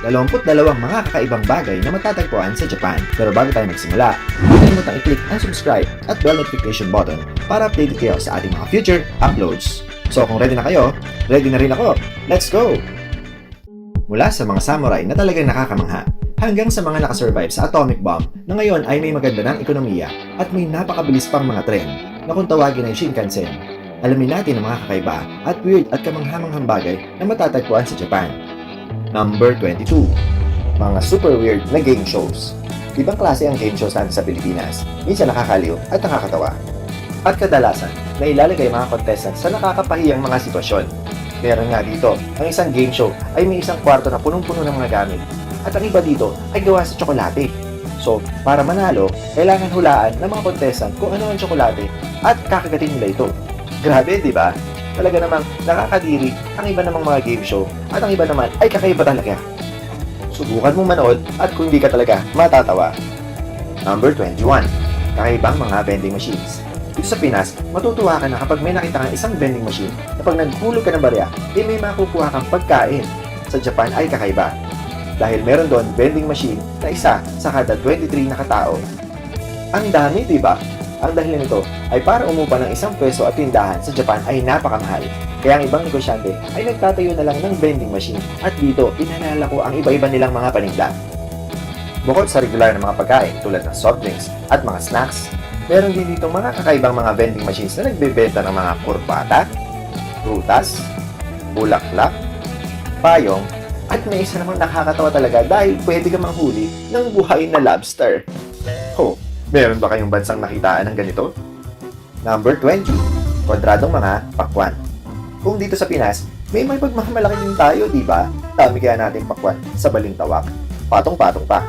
22 mga kakaibang bagay na matatagpuan sa Japan. Pero bago tayo magsimula, huwag kalimutang i-click ang subscribe at bell notification button para updated kayo sa ating mga future uploads. So kung ready na kayo, ready na rin ako. Let's go! Mula sa mga samurai na talagang nakakamangha, hanggang sa mga nakasurvive sa atomic bomb na ngayon ay may maganda ng ekonomiya at may napakabilis pang mga tren na kung tawagin ay Shinkansen. Alamin natin ang mga kakaiba at weird at kamanghamanghang bagay na matatagpuan sa Japan. Number 22. Mga super weird na game shows. Ibang klase ang game shows natin sa Pilipinas. Minsan nakakaliw at nakakatawa. At kadalasan, nailalagay mga contestants sa nakakapahiyang mga sitwasyon. Meron nga dito, ang isang game show ay may isang kwarto na punong-puno ng mga gamit. At ang iba dito ay gawa sa tsokolate. So, para manalo, kailangan hulaan ng mga contestant kung ano ang tsokolate at kakagatin nila ito. Grabe, di ba? Talaga namang nakakadiri ang iba namang mga game show at ang iba naman ay kakaiba talaga. Subukan mong manood at kung hindi ka talaga matatawa. Number 21. Kakaibang mga vending machines. Dito sa Pinas, matutuwa ka na kapag may nakita kang isang vending machine na pag naghulog ka ng barya, eh may makukuha kang pagkain. Sa Japan ay kakaiba. Dahil meron doon vending machine na isa sa kada 23 na katao. Ang dami, di ba? Ang dahilan nito ay para umupa ng isang pwesto at tindahan sa Japan ay napakamahal. Kaya ang ibang negosyante ay nagtatayo na lang ng vending machine at dito inalala ko ang iba-iba nilang mga paninda. Bukod sa regular na mga pagkain tulad ng soft drinks at mga snacks, meron din dito mga kakaibang mga vending machines na nagbebenta ng mga kurbata, prutas, bulaklak, payong, at may isa namang nakakatawa talaga dahil pwede ka manghuli ng buhay na lobster. Meron ba kayong bansang nakitaan ng ganito? Number 20. Kwadradong mga pakwan. Kung dito sa Pinas, may may pagmamamalaki din tayo, di ba? Dami kaya natin pakwan sa balintawak. Patong-patong pa.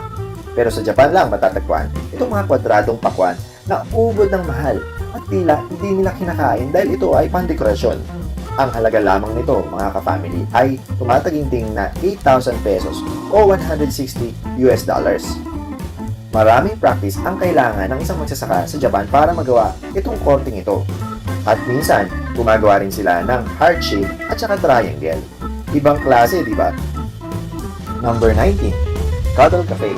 Pero sa Japan lang matatagpuan itong mga kwadradong pakwan na ubod ng mahal at tila hindi nila kinakain dahil ito ay pandekorasyon. Ang halaga lamang nito, mga ka-family, ay tumataginting na 8,000 pesos o 160 US dollars. Maraming practice ang kailangan ng isang magsasaka sa Japan para magawa itong korting ito. At minsan, gumagawa rin sila ng heart shape at saka triangle. Ibang klase, di ba? Number 19. Cuddle Cafe.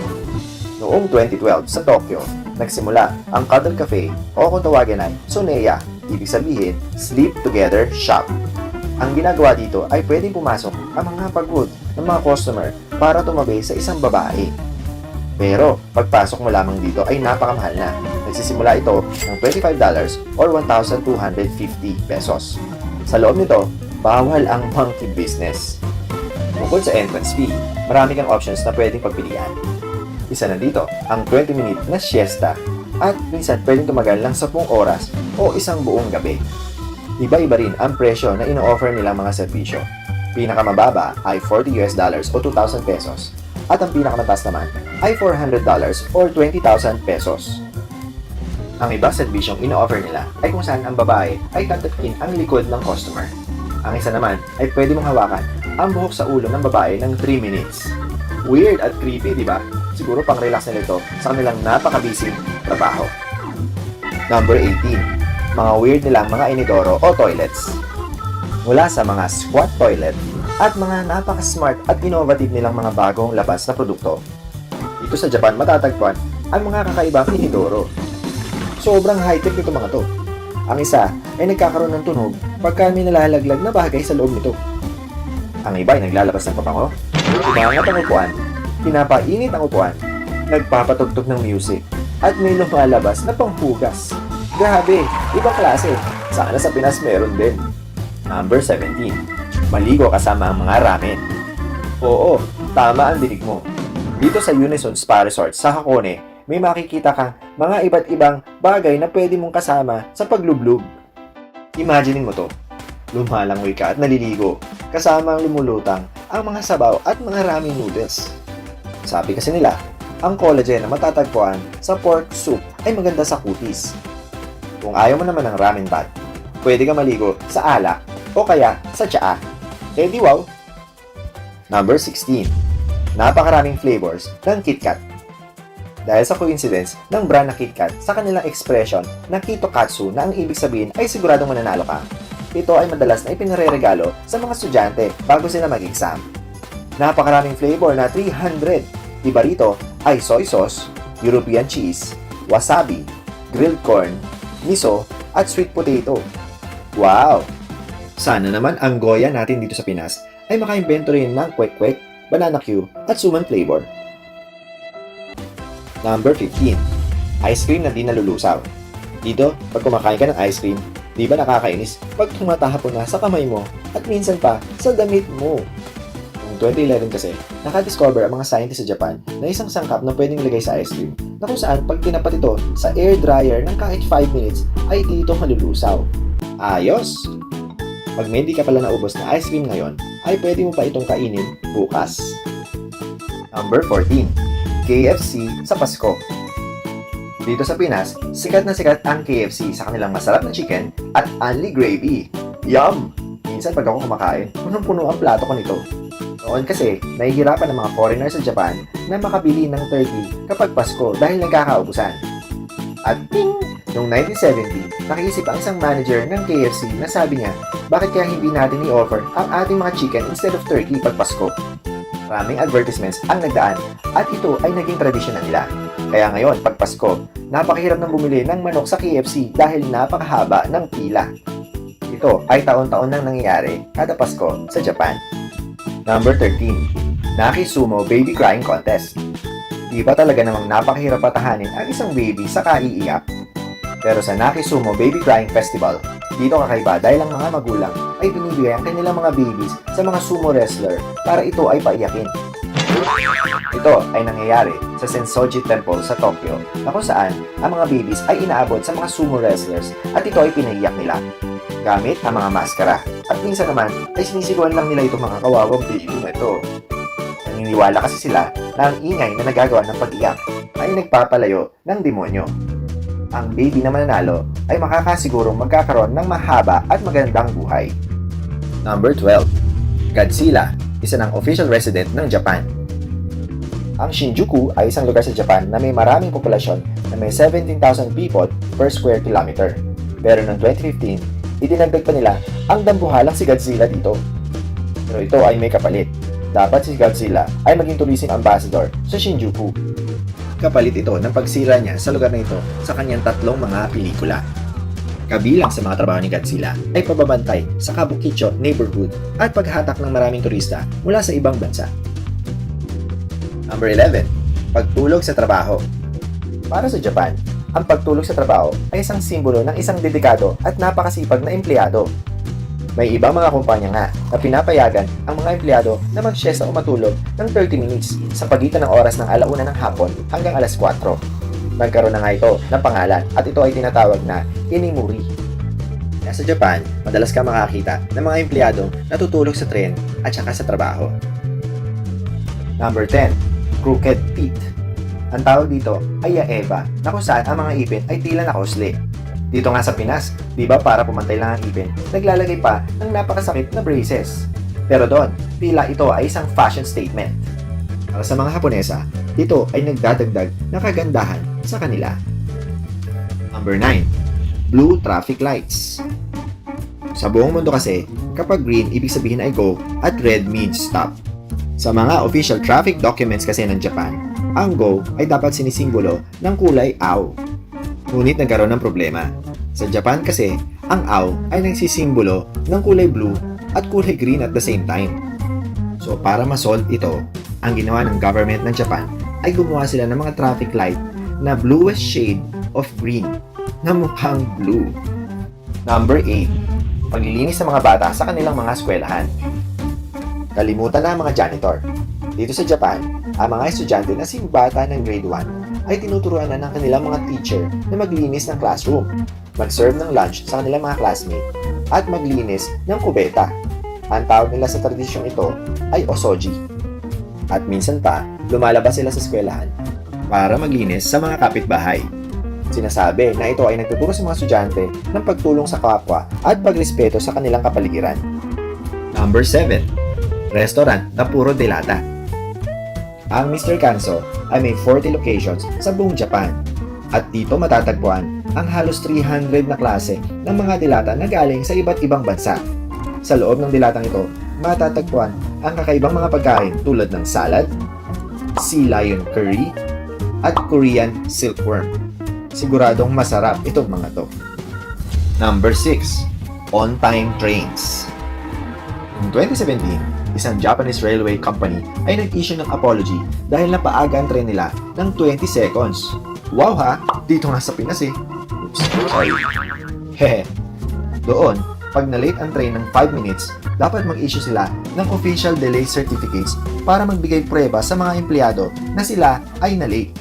Noong 2012 sa Tokyo, nagsimula ang Cuddle Cafe o kung tawagin ay Soneya, ibig sabihin, Sleep Together Shop. Ang ginagawa dito ay pwedeng pumasok ang mga pagod ng mga customer para tumabi sa isang babae. Pero, pagpasok mo lamang dito ay napakamahal na. Nagsisimula ito ng $25 or 1,250 pesos. Sa loob nito, bawal ang monkey business. Bukod sa entrance fee, marami kang options na pwedeng pagpilian. Isa na dito, ang 20-minute na siesta at minsan pwedeng tumagal ng 10 oras o isang buong gabi. Iba-iba rin ang presyo na ino-offer nilang mga serbisyo. Pinakamababa ay 40 US dollars o 2,000 pesos at ang pinakamataas naman ay 400 dollars or 20,000 pesos. Ang iba serbisyong ino-offer nila ay kung saan ang babae ay tatakin ang likod ng customer. Ang isa naman ay pwede mong hawakan ang buhok sa ulo ng babae ng 3 minutes. Weird at creepy, di ba? Siguro pang relax nila ito sa kanilang napakabising trabaho. Number 18. Mga weird nilang mga inidoro o toilets. Mula sa mga squat toilet at mga napaka-smart at innovative nilang mga bagong labas na produkto. Dito sa Japan matatagpuan ang mga kakaibang inidoro. Sobrang high-tech nito mga to. Ang isa ay nagkakaroon ng tunog pagka may nalalaglag na bagay sa loob nito. Ang iba ay naglalabas ng papango. Umangat ang upuan, pinapainit ang upuan, nagpapatugtog ng music, at may lumalabas na panghugas. Grabe, ibang klase. Sana sa Pinas meron din. Number 17. Maligo kasama ang mga ramen. Oo, tama ang dinig mo. Dito sa Unison Spa Resort sa Hakone, may makikita kang mga iba't ibang bagay na pwede mong kasama sa paglublog. Imaginin mo to. Lumalangoy ka at naliligo, kasama ang lumulutang ang mga sabaw at mga ramen noodles. Sabi kasi nila, ang collagen na matatagpuan sa pork soup ay maganda sa kutis. Kung ayaw mo naman ng ramen bath, pwede ka maligo sa ala o kaya sa tsaa. Eh di wow! Number 16. Napakaraming flavors ng KitKat. Dahil sa coincidence ng brand na KitKat sa kanilang expression na Kitokatsu na ang ibig sabihin ay siguradong mananalo ka. Ito ay madalas na ipinare-regalo sa mga estudyante bago sila mag-exam. Napakaraming flavor na 300. Iba rito ay soy sauce, European cheese, wasabi, grilled corn, miso, at sweet potato. Wow! Sana naman ang goya natin dito sa Pinas ay makaimbento rin ng kwek-kwek, banana Q, at suman flavor. Number 15. Ice cream na di nalulusaw. Dito, pag kumakain ka ng ice cream, di ba nakakainis pag tumatahapon na sa kamay mo at minsan pa sa damit mo? Noong 2011 kasi, nakadiscover ang mga scientists sa Japan na isang sangkap na pwedeng ilagay sa ice cream na kung saan pag tinapat ito sa air dryer ng kahit 5 minutes ay dito malulusaw. Ayos! Pag may di ka pala naubos na ice cream ngayon, ay pwede mo pa itong kainin bukas. Number 14. KFC sa Pasko. Dito sa Pinas, sikat na sikat ang KFC sa kanilang masarap na chicken at only gravy. Yum! Minsan pag ako kumakain, punong-puno ang plato ko nito. Noon kasi, nahihirapan ng mga foreigner sa Japan na makabili ng turkey kapag Pasko dahil nagkakaubusan. At ting! Noong 1970, nakiisip ang isang manager ng KFC na sabi niya, bakit kaya hindi natin i-offer ang ating mga chicken instead of turkey pag Pasko? Maraming advertisements ang nagdaan at ito ay naging tradisyon na nila. Kaya ngayon, pag Pasko, napakahirap nang bumili ng manok sa KFC dahil napakahaba ng pila. Ito ay taon-taon nang nangyayari kada Pasko sa Japan. Number 13. Naki Sumo Baby Crying Contest. Di ba talaga namang napakahirap patahanin ang isang baby sa kaiiyak? Pero sa Naki Sumo Baby Crying Festival, dito kakaiba dahil ang mga magulang ay binibigay ang kanilang mga babies sa mga sumo wrestler para ito ay paiyakin. Ito ay nangyayari sa Sensoji Temple sa Tokyo na kung saan ang mga babies ay inaabot sa mga sumo wrestlers at ito ay pinaiyak nila gamit ang mga maskara. At minsan naman ay sinisigawan lang nila itong mga kawawang baby na ito. Naniniwala kasi sila na ang ingay na nagagawa ng pag-iyak ay nagpapalayo ng demonyo. Ang baby na mananalo ay makakasigurong magkakaroon ng mahaba at magandang buhay. Number 12. Godzilla, isa ng official resident ng Japan. Ang Shinjuku ay isang lugar sa Japan na may maraming populasyon na may 17,000 people per square kilometer. Pero noong 2015, idinagdag pa nila ang dambuhalang si Godzilla dito. Pero ito ay may kapalit. Dapat si Godzilla ay maging tourism ambassador sa Shinjuku. Kapalit ito ng pagsira niya sa lugar na ito sa kanyang tatlong mga pelikula. Kabilang sa mga trabaho ni Godzilla ay pababantay sa Kabukicho neighborhood at paghatak ng maraming turista mula sa ibang bansa. Number 11. Pagtulog sa trabaho. Para sa Japan, ang pagtulog sa trabaho ay isang simbolo ng isang dedikado at napakasipag na empleyado. May ibang mga kumpanya nga na pinapayagan ang mga empleyado na mag-siesta o matulog ng 30 minutes sa pagitan ng oras ng alauna ng hapon hanggang alas 4. Nagkaroon na nga ito ng pangalan at ito ay tinatawag na Hinimuri. Nasa Japan, madalas ka makakita ng mga empleyadong natutulog sa tren at saka sa trabaho. Number 10. Crooked Teeth. Ang tawag dito ay yaeva na kung saan ang mga ipin ay tila nakosle. Dito nga sa Pinas, di ba para pumantay lang ang ipin, naglalagay pa ng napakasakit na braces. Pero doon, tila ito ay isang fashion statement. Para sa mga Haponesa, ito ay nagdadagdag ng kagandahan sa kanila. Number 9. Blue traffic lights. Sa buong mundo kasi, kapag green, ibig sabihin ay go at red means stop. Sa mga official traffic documents kasi ng Japan, ang go ay dapat sinisimbolo ng kulay aw. Ngunit nagkaroon ng problema. Sa Japan kasi, ang aw ay nagsisimbolo ng kulay blue at kulay green at the same time. So para ma-solve ito, ang ginawa ng government ng Japan ay gumawa sila ng mga traffic light na bluest shade of green na mukhang blue. Number 8. Paglilinis ng mga bata sa kanilang mga eskwelahan. Kalimutan na ang mga janitor. Dito sa Japan, ang mga estudyante na simbata ng grade 1 ay tinuturuan na ng kanilang mga teacher na maglinis ng classroom, mag-serve ng lunch sa kanilang mga classmate, at maglinis ng kubeta. Ang tawag nila sa tradisyong ito ay osoji. At minsan pa, lumalabas sila sa eskwelahan para maglinis sa mga kapitbahay. Sinasabi na ito ay nagtuturo sa mga estudyante ng pagtulong sa kapwa at pagrespeto sa kanilang kapaligiran. Number 7. Restaurant na puro delata. Ang Mr. Kanso ay may 40 locations sa buong Japan. At dito matatagpuan ang halos 300 na klase ng mga dilata na galing sa iba't ibang bansa. Sa loob ng dilatang ito, matatagpuan ang kakaibang mga pagkain tulad ng salad, sea lion curry, at Korean silkworm. Siguradong masarap itong mga to. Number 6. On-time trains. Noong 2017, isang Japanese railway company ay nag-issue ng apology dahil napaaga ang train nila ng 20 seconds. Wow ha! Dito nga sa Pinas eh. Oops, sorry. Hehe. Doon, pag na-late ang train ng 5 minutes, dapat mag-issue sila ng official delay certificates para magbigay prueba sa mga empleyado na sila ay na-late.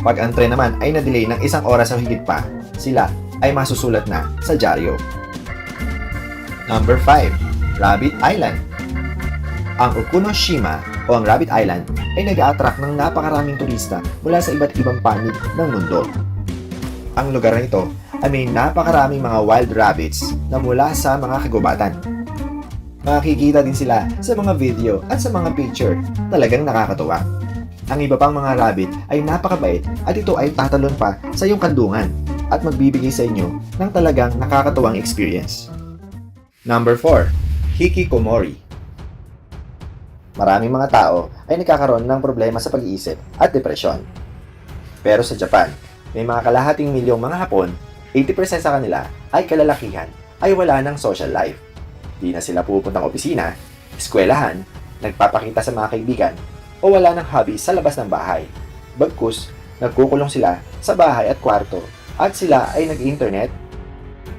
Pag ang train naman ay na-delay ng isang oras o higit pa, sila ay masusulat na sa dyaryo. Number 5. Rabbit Island Ang Okunoshima o ang Rabbit Island ay nag-a-attract ng napakaraming turista mula sa iba't ibang panig ng mundo. Ang lugar na ito ay may napakaraming mga wild rabbits na mula sa mga kagubatan. Makikita din sila sa mga video at sa mga picture. Talagang nakakatuwa. Ang iba pang mga rabbit ay napakabait at ito ay tatalon pa sa iyong kandungan at magbibigay sa inyo ng talagang nakakatuwang experience. Number 4. Hikikomori Maraming mga tao ay nagkakaroon ng problema sa pag-iisip at depresyon. Pero sa Japan, may mga kalahating milyong mga Hapon, 80% sa kanila ay kalalakihan ay wala ng social life. Di na sila pupuntang opisina, eskwelahan, nagpapakita sa mga kaibigan, o wala ng hobby sa labas ng bahay. Bagkus, nagkukulong sila sa bahay at kwarto at sila ay nag-internet,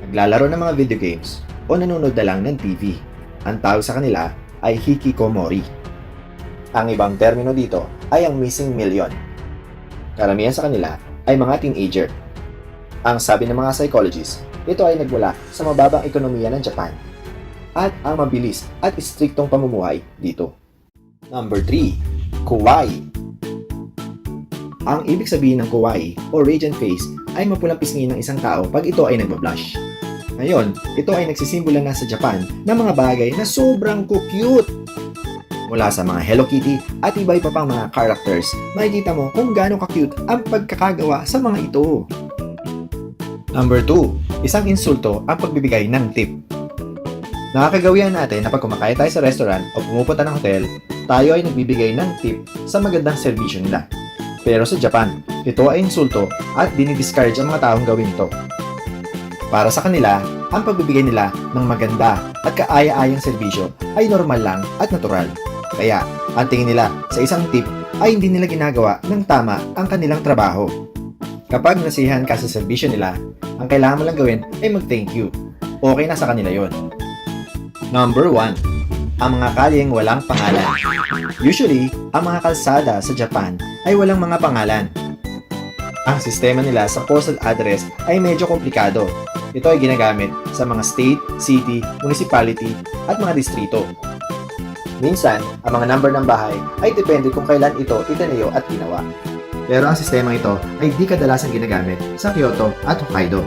naglalaro ng mga video games, o nanonood na lang ng TV. Ang tawag sa kanila ay hikikomori. Ang ibang termino dito ay ang missing million. Karamihan sa kanila ay mga teenager. Ang sabi ng mga psychologists, ito ay nagmula sa mababang ekonomiya ng Japan at ang mabilis at istriktong pamumuhay dito. Number 3. Kawaii Ang ibig sabihin ng kawaii o radiant face ay mapulang pisngi ng isang tao pag ito ay nagbablush. Ngayon, ito ay nagsisimbola na sa Japan ng mga bagay na sobrang cute. Mula sa mga Hello Kitty at iba iba pang mga characters, makikita mo kung gaano ka-cute ang pagkakagawa sa mga ito. Number 2. Isang insulto ang pagbibigay ng tip. Nakakagawian natin na pag kumakain tayo sa restaurant o pumupunta ng hotel, tayo ay nagbibigay ng tip sa magandang serbisyo nila. Pero sa Japan, ito ay insulto at dinidiscourage ang mga taong gawin ito. Para sa kanila, ang pagbibigay nila ng maganda at kaaya-ayang serbisyo ay normal lang at natural. Kaya, ang tingin nila sa isang tip ay hindi nila ginagawa ng tama ang kanilang trabaho. Kapag nasihan ka sa serbisyo nila, ang kailangan mo lang gawin ay mag-thank you. Okay na sa kanila yon. Number 1. Ang mga kalyeng walang pangalan. Usually, ang mga kalsada sa Japan ay walang mga pangalan. Ang sistema nila sa postal address ay medyo komplikado. Ito ay ginagamit sa mga state, city, municipality, at mga distrito. Minsan, ang mga number ng bahay ay depende kung kailan ito itinayo at ginawa. Pero ang sistema ito ay di kadalasan ginagamit sa Kyoto at Hokkaido.